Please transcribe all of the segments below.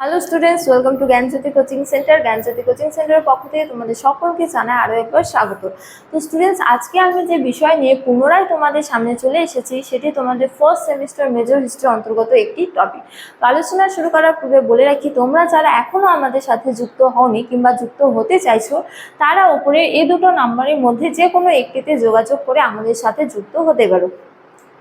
Hello students welcome to Gyanjyoti coaching centre Gyanjyoti coaching সেন্টারের পক্ষ থেকে তোমাদের সকলকে জানাই আরও একবার স্বাগত। তো স্টুডেন্টস আজকে আমি যে বিষয় নিয়ে পুনরায় তোমাদের সামনে চলে এসেছি, সেটি তোমাদের ফার্স্ট সেমিস্টার মেজর হিস্ট্রি অন্তর্গত একটি টপিক তো আলোচনা শুরু করার পূর্বে বলে রাখি, তোমরা যারা এখনও আমাদের সাথে যুক্ত হওনি কিংবা যুক্ত হতে চাইছো, তারা ওপরে এই দুটো নাম্বারের মধ্যে যে কোনো একটিতে যোগাযোগ করে আমাদের সাথে যুক্ত হতে পারো।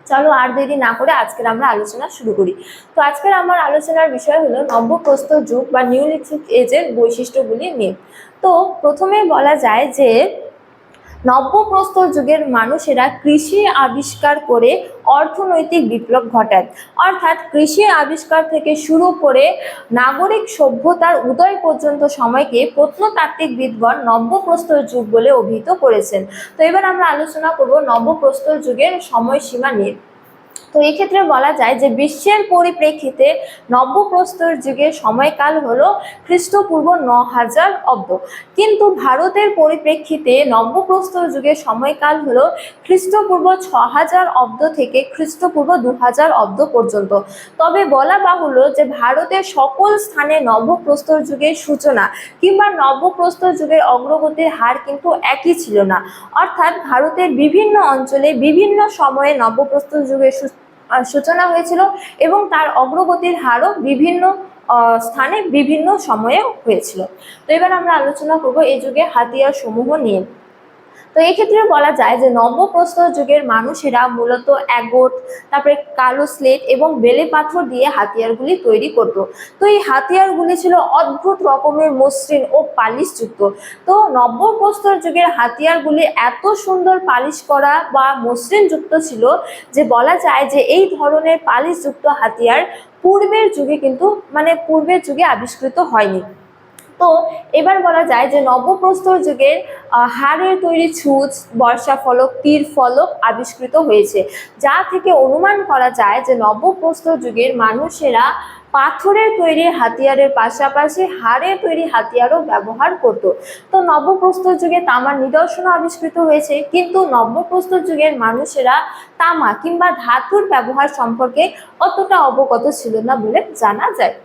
চলো আর দেরি না করে আজকের আমরা আলোচনা শুরু করি। তো আজকের আমার আলোচনার বিষয় হলো নব্যপ্রস্তর যুগ বা নিউলিথিক এজের বৈশিষ্ট্যগুলি নিয়ে। তো প্রথমে বলা যায় যে নব্যপ্রস্তর যুগের মানুষেরা কৃষি আবিষ্কার করে অর্থনৈতিক বিপ্লব ঘটায়। অর্থাৎ কৃষি আবিষ্কার থেকে শুরু করে নাগরিক সভ্যতার উদয় পর্যন্ত সময়কে প্রত্নতাত্ত্বিকবিদগণ নব্যপ্রস্তর যুগ বলে অভিহিত করেছেন। তো এবার আমরা আলোচনা করব নব্যপ্রস্তর যুগের সময়সীমা নিয়ে। তো এক্ষেত্রে বলা যায় যে বিশ্বের পরিপ্রেক্ষিতে নব্যপ্রস্তর যুগের সময়কাল হলো খ্রিস্টপূর্ব ন হাজার অব্দ। কিন্তু ভারতের পরিপ্রেক্ষিতে নব্যপ্রস্তর যুগের সময়কাল হলো খ্রিস্টপূর্ব ছ হাজার অব্দ থেকে খ্রিস্টপূর্ব দু হাজার অব্দ পর্যন্ত। তবে বলা বাহুল্য যে ভারতের সকল স্থানে নব্যপ্রস্তর যুগের সূচনা কিংবা নব্যপ্রস্তর যুগের অগ্রগতির হার কিন্তু একই ছিল না। অর্থাৎ ভারতের বিভিন্ন অঞ্চলে বিভিন্ন সময়ে নব্যপ্রস্তর যুগের সূচনা হয়েছিল এবং তার অগ্রগতির হারও বিভিন্ন স্থানে বিভিন্ন সময়ে হয়েছিল। তো এবার আমরা আলোচনা করব এই যুগে হাতিয়ার সমূহ নিয়ে। তো এই ক্ষেত্রে বলা যায় যে নব্যপ্রস্তর যুগের মানুষেরা মূলত অ্যাগোট, তারপরে কালো স্লেট এবং বেলে পাথর দিয়ে হাতিয়ারগুলি তৈরি করত। তো এই হাতিয়ারগুলি ছিল অদ্ভুত রকমের মসৃণ ও পালিশযুক্ত। তো নব্যপ্রস্তর যুগের হাতিয়ারগুলি এত সুন্দর পালিশ করা বা মসৃণযুক্ত ছিল যে বলা যায় যে এই ধরনের পালিশযুক্ত হাতিয়ার পূর্বের যুগে কিন্তু মানে পূর্বের যুগে আবিষ্কৃত হয়নি। তো এবার বলা যায় যে নবপ্রস্তর যুগের হাড়ের তৈরি ছুঁচ, বর্ষা ফলক, তীর ফলক আবিষ্কৃত হয়েছে। যা থেকে অনুমান করা যায় যে নব্যপ্রস্তর যুগের মানুষেরা পাথরের তৈরি হাতিয়ারের পাশাপাশি হাড়ের তৈরি হাতিয়ারও ব্যবহার করত। তো নব্যপ্রস্তর যুগে তামার নিদর্শনও আবিষ্কৃত হয়েছে, কিন্তু নব্যপ্রস্তর যুগের মানুষেরা তামা কিংবা ধাতুর ব্যবহার সম্পর্কে অতটা অবগত ছিল না বলে জানা যায়।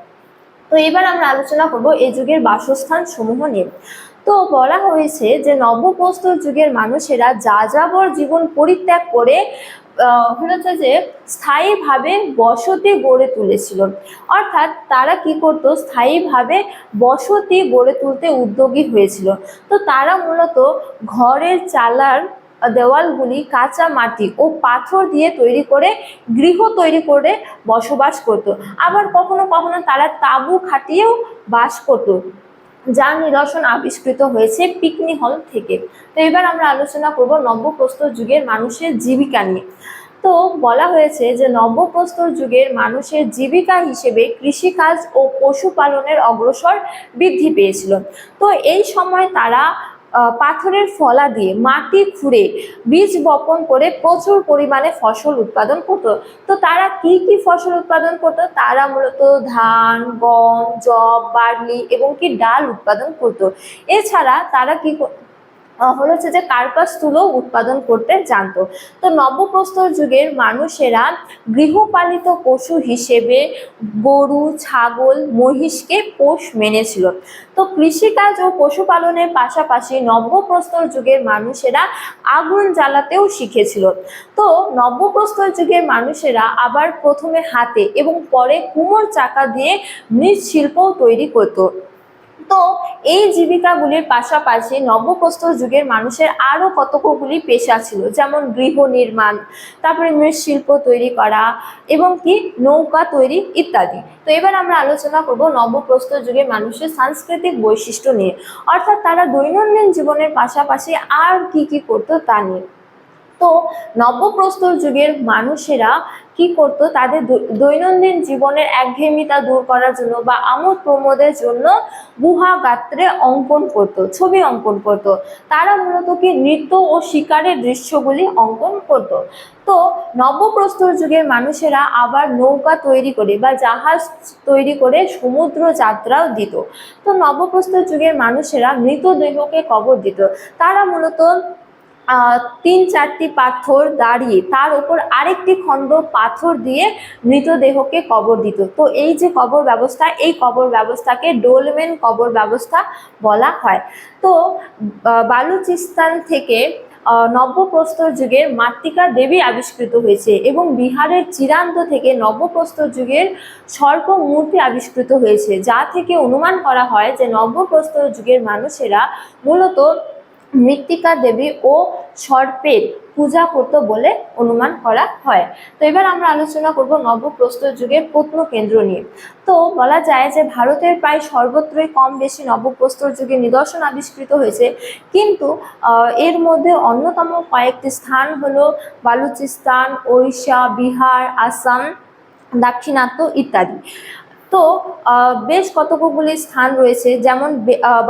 তো এবার আমরা আলোচনা করব এই যুগের বাসস্থান সমূহ নিয়ে। তো বলা হয়েছে যে নবপ্রস্তর যুগের মানুষেরা যাযাবর জীবন পরিত্যাগ করে হচ্ছে যে স্থায়ীভাবে বসতি গড়ে তুলেছিল। অর্থাৎ তারা কি করত? স্থায়ীভাবে বসতি গড়ে তুলতে উদ্যোগী হয়েছিল। তো তারা মূলত ঘরের চালার দেওয়ালগুলি কাঁচা মাটি ও পাথর দিয়ে তৈরি করে, গৃহ তৈরি করে বসবাস করত। আবার কখনো কখনো তারা তাঁবু খাটিয়েও বাস করত যার নিদর্শন আবিষ্কৃত হয়েছে পিকনি হল থেকে। তো এবার আমরা আলোচনা করব নব্যপ্রস্তর যুগের মানুষের জীবিকা নিয়ে। তো বলা হয়েছে যে নব্যপ্রস্তর যুগের মানুষের জীবিকা হিসেবে কৃষিকাজ ও পশুপালনের অগ্রসর বৃদ্ধি পেয়েছিল। তো এই সময় তারা পাথরের ফলা দিয়ে মাটি খুঁড়ে বীজ বপন করে প্রচুর পরিমাণে ফসল উৎপাদন করতো। তো তারা কি কি ফসল উৎপাদন করতো? তারা মূলত ধান, গম জব বার্লি এবং কি ডাল উৎপাদন করতো। এছাড়া তারা কি হলো হচ্ছে যে কার্পাস তুলো উৎপাদন করতে জানতো। তো নবপ্রস্তর যুগের মানুষেরা গৃহপালিত পশু হিসেবে গরু, ছাগল, মহিষকে পোষ মেনেছিল। তো কৃষিকাজ ও পশুপালনের পাশাপাশি নব্যপ্রস্তর যুগের মানুষেরা আগুন জ্বালাতেও শিখেছিল। তো নব্যপ্রস্তর যুগের মানুষেরা আবার প্রথমে হাতে এবং পরে কুমোর চাকা দিয়ে মৃৎশিল্পও তৈরি করতো। তো এই জীবিকাগুলির পাশাপাশি নব্যপ্রস্তর যুগের মানুষের আরও কতকগুলি পেশা ছিল, যেমন গৃহ নির্মাণ, তারপরে মৃৎশিল্প তৈরি করা এবং কি নৌকা তৈরি ইত্যাদি। তো এবার আমরা আলোচনা করব নব্যপ্রস্তর যুগের মানুষের সাংস্কৃতিক বৈশিষ্ট্য নিয়ে। অর্থাৎ তারা দৈনন্দিন জীবনের পাশাপাশি আর কি কি করতো তা নিয়ে। তো নব্যপ্রস্তর যুগের মানুষেরা কি করতো? তাদের দৈনন্দিন জীবনের একঘেয়েমিতা দূর করার জন্য বা আমোদ প্রমোদের জন্য গুহা গাত্রে অঙ্কন করত, ছবি অঙ্কন করত। তারা মূলত কি নৃত্য ও শিকারের দৃশ্যগুলি অঙ্কন করত। তো নবপ্রস্তর যুগের মানুষেরা আবার নৌকা তৈরি করে বা জাহাজ তৈরি করে সমুদ্র যাত্রাও দিত। তো নবপ্রস্তর যুগের মানুষেরা মৃতদেহকে কবর দিত। তারা মূলত তিন চারটি পাথর দাঁড়িয়ে, তার উপর আরেকটি খণ্ড পাথর দিয়ে মৃতদেহকে কবর দিত। তো এই যে কবর ব্যবস্থা, এই কবর ব্যবস্থাকে ডোলমেন কবর ব্যবস্থা বলা হয়। তো বালুচিস্তান থেকে নব্যপ্রস্তর যুগের মাতৃকা দেবী আবিষ্কৃত হয়েছে এবং বিহারের চিরান্ত থেকে নব্যপ্রস্তর যুগের সর্প মূর্তি আবিষ্কৃত হয়েছে, যা থেকে অনুমান করা হয় যে নব্যপ্রস্তর যুগের মানুষেরা মূলত মৃত্তিকা দেবী ও সর্পের পূজা করত বলে অনুমান করা হয়। তো এবার আমরা আলোচনা করব নবপ্রস্তর যুগের প্রত্ন কেন্দ্র নিয়ে। তো বলা যায় যে ভারতের প্রায় সর্বত্রই কম বেশি নবপ্রস্তর যুগে নিদর্শন আবিষ্কৃত হয়েছে। কিন্তু এর মধ্যে অন্যতম কয়েকটি স্থান হলো বালুচিস্তান, ওড়িশা, বিহার, আসাম, দাক্ষিণাত্য ইত্যাদি। তো বেশ কতকগুলি স্থান রয়েছে, যেমন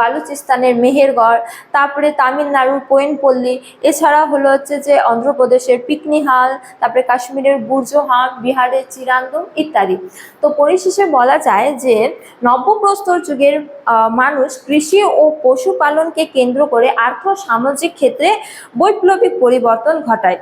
বালুচিস্তানের মেহেরগড়, তারপরে তামিলনাড়ুর কোয়েনপল্লী, এছাড়া হলো হচ্ছে যে অন্ধ্রপ্রদেশের পিকনিহাল, তারপরে কাশ্মীরের বুর্জোহাম, বিহারের চিরান্দম ইত্যাদি। তো পরিশেষে বলা যায় যে নব্যপ্রস্তর যুগের মানুষ কৃষি ও পশুপালনকে কেন্দ্র করে আর্থ সামাজিক ক্ষেত্রে বৈপ্লবিক পরিবর্তন ঘটায়।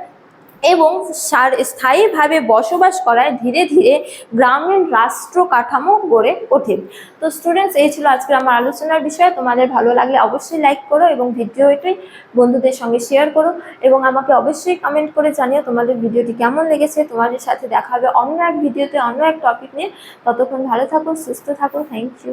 এবং সার- স্থায়ীভাবে বসবাস করায় ধীরে ধীরে গ্রামীণ রাষ্ট্র কাঠামো গড়ে ওঠে। তো স্টুডেন্টস এই ছিল আজকের আমার আলোচনার বিষয়। তোমাদের ভালো লাগলে অবশ্যই লাইক করো এবং ভিডিওটি বন্ধুদের সঙ্গে শেয়ার করো এবং আমাকে অবশ্যই কমেন্ট করে জানিও তোমাদের ভিডিওটি কেমন লেগেছে। তোমাদের সাথে দেখা হবে অন্য এক ভিডিওতে অন্য এক টপিক নিয়ে। ততক্ষণ ভালো থাকো সুস্থ থাকো থ্যাংক ইউ